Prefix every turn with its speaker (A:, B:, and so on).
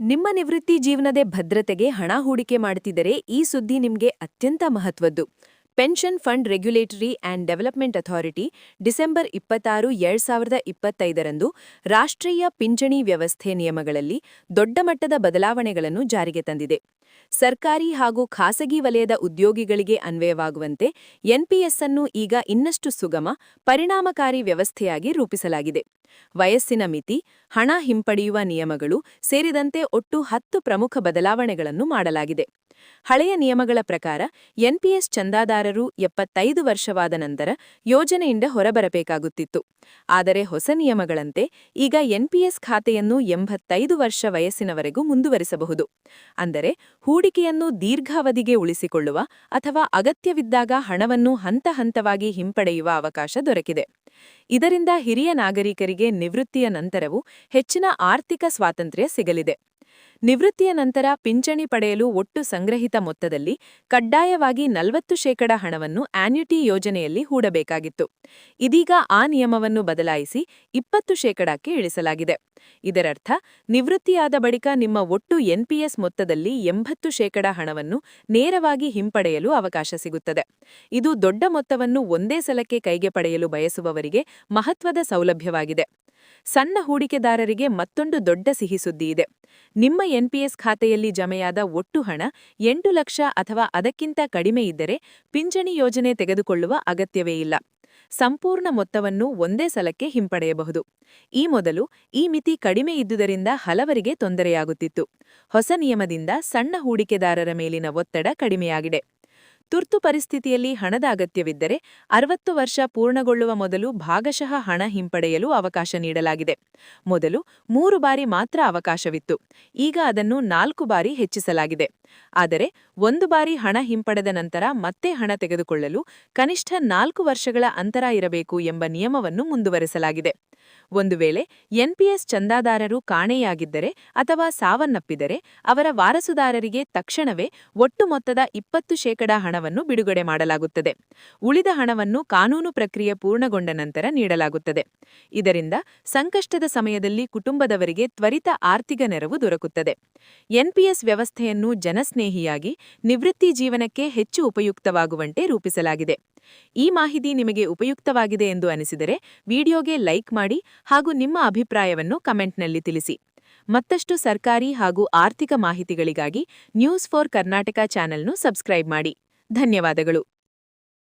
A: ನಿಮ್ಮ ನಿವೃತ್ತಿ ಜೀವನದ ಭದ್ರತೆಗೆ ಹಣ ಹೂಡಿಕೆ ಮಾಡುತ್ತಿದ್ದರೆ ಈ ಸುದ್ದಿ ನಿಮಗೆ ಅತ್ಯಂತ ಮಹತ್ವದ್ದು. Pension fund regulatory and development authority December ಇಪ್ಪತ್ತಾರು, ಎರಡ್ ಸಾವಿರದ ಇಪ್ಪತ್ತೈದರಂದು ರಾಷ್ಟ್ರೀಯ ಪಿಂಚಣಿ ವ್ಯವಸ್ಥೆ ನಿಯಮಗಳಲ್ಲಿ ದೊಡ್ಡ ಮಟ್ಟದ ಬದಲಾವಣೆಗಳನ್ನು ಜಾರಿಗೆ ತಂದಿದೆ. ಸರ್ಕಾರಿ ಹಾಗೂ ಖಾಸಗಿ ವಲಯದ ಉದ್ಯೋಗಿಗಳಿಗೆ ಅನ್ವಯವಾಗುವಂತೆ ಎನ್ಪಿಎಸ್ ಅನ್ನು ಈಗ ಇನ್ನಷ್ಟು ಸುಗಮ, ಪರಿಣಾಮಕಾರಿ ವ್ಯವಸ್ಥೆಯಾಗಿ ರೂಪಿಸಲಾಗಿದೆ. ವಯಸ್ಸಿನ ಮಿತಿ, ಹಣ ಹಿಂಪಡೆಯುವ ನಿಯಮಗಳು ಸೇರಿದಂತೆ ಒಟ್ಟು ಹತ್ತು ಪ್ರಮುಖ ಬದಲಾವಣೆಗಳನ್ನು ಮಾಡಲಾಗಿದೆ. ಹಳೆಯ ನಿಯಮಗಳ ಪ್ರಕಾರ ಎನ್ಪಿಎಸ್ ಚಂದಾದಾರರು ಎಪ್ಪತ್ತೈದು ವರ್ಷವಾದ ನಂತರ ಯೋಜನೆಯಿಂದ ಹೊರಬರಬೇಕಾಗುತ್ತಿತ್ತು. ಆದರೆ ಹೊಸ ನಿಯಮಗಳಂತೆ ಈಗ ಎನ್ಪಿಎಸ್ ಖಾತೆಯನ್ನು ಎಂಬತ್ತೈದು ವರ್ಷ ವಯಸ್ಸಿನವರೆಗೂ ಮುಂದುವರಿಸಬಹುದು. ಅಂದರೆ ಹೂಡಿಕೆಯನ್ನು ದೀರ್ಘಾವಧಿಗೆ ಉಳಿಸಿಕೊಳ್ಳುವ ಅಥವಾ ಅಗತ್ಯವಿದ್ದಾಗ ಹಣವನ್ನು ಹಂತ ಹಂತವಾಗಿ ಹಿಂಪಡೆಯುವ ಅವಕಾಶ ದೊರಕಿದೆ. ಇದರಿಂದ ಹಿರಿಯ ನಾಗರಿಕರಿಗೆ ನಿವೃತ್ತಿಯ ನಂತರವೂ ಹೆಚ್ಚಿನ ಆರ್ಥಿಕ ಸ್ವಾತಂತ್ರ್ಯ ಸಿಗಲಿದೆ. ನಿವೃತ್ತಿಯ ನಂತರ ಪಿಂಚಣಿ ಪಡೆಯಲು ಒಟ್ಟು ಸಂಗ್ರಹಿತ ಮೊತ್ತದಲ್ಲಿ ಕಡ್ಡಾಯವಾಗಿ ನಲವತ್ತು ಶೇಕಡ ಹಣವನ್ನು ಆನ್ಯುಟಿ ಯೋಜನೆಯಲ್ಲಿ ಹೂಡಬೇಕಾಗಿತ್ತು. ಇದೀಗ ಆ ನಿಯಮವನ್ನು ಬದಲಾಯಿಸಿ ಇಪ್ಪತ್ತು ಶೇಕಡಕ್ಕೆ ಇಳಿಸಲಾಗಿದೆ. ಇದರರ್ಥ, ನಿವೃತ್ತಿಯಾದ ಬಳಿಕ ನಿಮ್ಮ ಒಟ್ಟು ಎನ್ಪಿಎಸ್ ಮೊತ್ತದಲ್ಲಿ ಎಂಬತ್ತು ಶೇಕಡ ಹಣವನ್ನು ನೇರವಾಗಿ ಹಿಂಪಡೆಯಲು ಅವಕಾಶ ಸಿಗುತ್ತದೆ. ಇದು ದೊಡ್ಡ ಮೊತ್ತವನ್ನು ಒಂದೇ ಸಲಕ್ಕೆ ಕೈಗೆ ಪಡೆಯಲು ಬಯಸುವವರಿಗೆ ಮಹತ್ವದ ಸೌಲಭ್ಯವಾಗಿದೆ. ಸಣ್ಣ ಹೂಡಿಕೆದಾರರಿಗೆ ಮತ್ತೊಂದು ದೊಡ್ಡ ಸಿಹಿ ಸುದ್ದಿ ಇದೆ. ನಿಮ್ಮ ಎನ್ಪಿಎಸ್ ಖಾತೆಯಲ್ಲಿ ಜಮೆಯಾದ ಒಟ್ಟು ಹಣ ಎಂಟು ಲಕ್ಷ ಅಥವಾ ಅದಕ್ಕಿಂತ ಕಡಿಮೆ ಇದ್ದರೆ ಪಿಂಚಣಿ ಯೋಜನೆ ತೆಗೆದುಕೊಳ್ಳುವ ಅಗತ್ಯವೇ ಇಲ್ಲ. ಸಂಪೂರ್ಣ ಮೊತ್ತವನ್ನು ಒಂದೇ ಸಲಕ್ಕೆ ಹಿಂಪಡೆಯಬಹುದು. ಈ ಮೊದಲು ಈ ಮಿತಿ ಕಡಿಮೆ ಇದ್ದುದರಿಂದ ಹಲವರಿಗೆ ತೊಂದರೆಯಾಗುತ್ತಿತ್ತು. ಹೊಸ ನಿಯಮದಿಂದ ಸಣ್ಣ ಹೂಡಿಕೆದಾರರ ಮೇಲಿನ ಒತ್ತಡ ಕಡಿಮೆಯಾಗಿದೆ. ತುರ್ತು ಪರಿಸ್ಥಿತಿಯಲ್ಲಿ ಹಣದ ಅಗತ್ಯವಿದ್ದರೆ ಅರವತ್ತು ವರ್ಷ ಪೂರ್ಣಗೊಳ್ಳುವ ಮೊದಲು ಭಾಗಶಃ ಹಣ ಹಿಂಪಡೆಯಲು ಅವಕಾಶ ನೀಡಲಾಗಿದೆ. ಮೊದಲು ಮೂರು ಬಾರಿ ಮಾತ್ರ ಅವಕಾಶವಿತ್ತು. ಈಗ ಅದನ್ನು ನಾಲ್ಕು ಬಾರಿ ಹೆಚ್ಚಿಸಲಾಗಿದೆ. ಆದರೆ ಒಂದು ಬಾರಿ ಹಣ ಹಿಂಪಡೆದ ನಂತರ ಮತ್ತೆ ಹಣ ತೆಗೆದುಕೊಳ್ಳಲು ಕನಿಷ್ಠ ನಾಲ್ಕು ವರ್ಷಗಳ ಅಂತರ ಇರಬೇಕು ಎಂಬ ನಿಯಮವನ್ನು ಮುಂದುವರೆಸಲಾಗಿದೆ. ಒಂದು ವೇಳೆ ಎನ್ಪಿಎಸ್ ಚಂದಾದಾರರು ಕಾಣೆಯಾಗಿದ್ದರೆ ಅಥವಾ ಸಾವನ್ನಪ್ಪಿದರೆ ಅವರ ವಾರಸುದಾರರಿಗೆ ತಕ್ಷಣವೇ ಒಟ್ಟು ಮೊತ್ತದ ಇಪ್ಪತ್ತು ಶೇಕಡ ಹಣವನ್ನು ಬಿಡುಗಡೆ ಮಾಡಲಾಗುತ್ತದೆ. ಉಳಿದ ಹಣವನ್ನು ಕಾನೂನು ಪ್ರಕ್ರಿಯೆ ಪೂರ್ಣಗೊಂಡ ನಂತರ ನೀಡಲಾಗುತ್ತದೆ. ಇದರಿಂದ ಸಂಕಷ್ಟದ ಸಮಯದಲ್ಲಿ ಕುಟುಂಬದವರಿಗೆ ತ್ವರಿತ ಆರ್ಥಿಕ ನೆರವು ದೊರಕುತ್ತದೆ. ಎನ್ಪಿಎಸ್ ವ್ಯವಸ್ಥೆಯನ್ನು ಜನಸ್ನೇಹಿಯಾಗಿ, ನಿವೃತ್ತಿ ಜೀವನಕ್ಕೆ ಹೆಚ್ಚು ಉಪಯುಕ್ತವಾಗುವಂತೆ ರೂಪಿಸಲಾಗಿದೆ. ಈ ಮಾಹಿತಿ ನಿಮಗೆ ಉಪಯುಕ್ತವಾಗಿದೆ ಎಂದು ಅನಿಸಿದರೆ ವಿಡಿಯೋಗೆ ಲೈಕ್ ಮಾಡಿ ಹಾಗೂ ನಿಮ್ಮ ಅಭಿಪ್ರಾಯವನ್ನು ಕಮೆಂಟ್ನಲ್ಲಿ ತಿಳಿಸಿ. ಮತ್ತಷ್ಟು ಸರ್ಕಾರಿ ಹಾಗೂ ಆರ್ಥಿಕ ಮಾಹಿತಿಗಳಿಗಾಗಿ ನ್ಯೂಸ್ ಫಾರ್ ಕರ್ನಾಟಕ ಚಾನೆಲ್ನು ಸಬ್ಸ್ಕ್ರೈಬ್ ಮಾಡಿ. ಧನ್ಯವಾದಗಳು.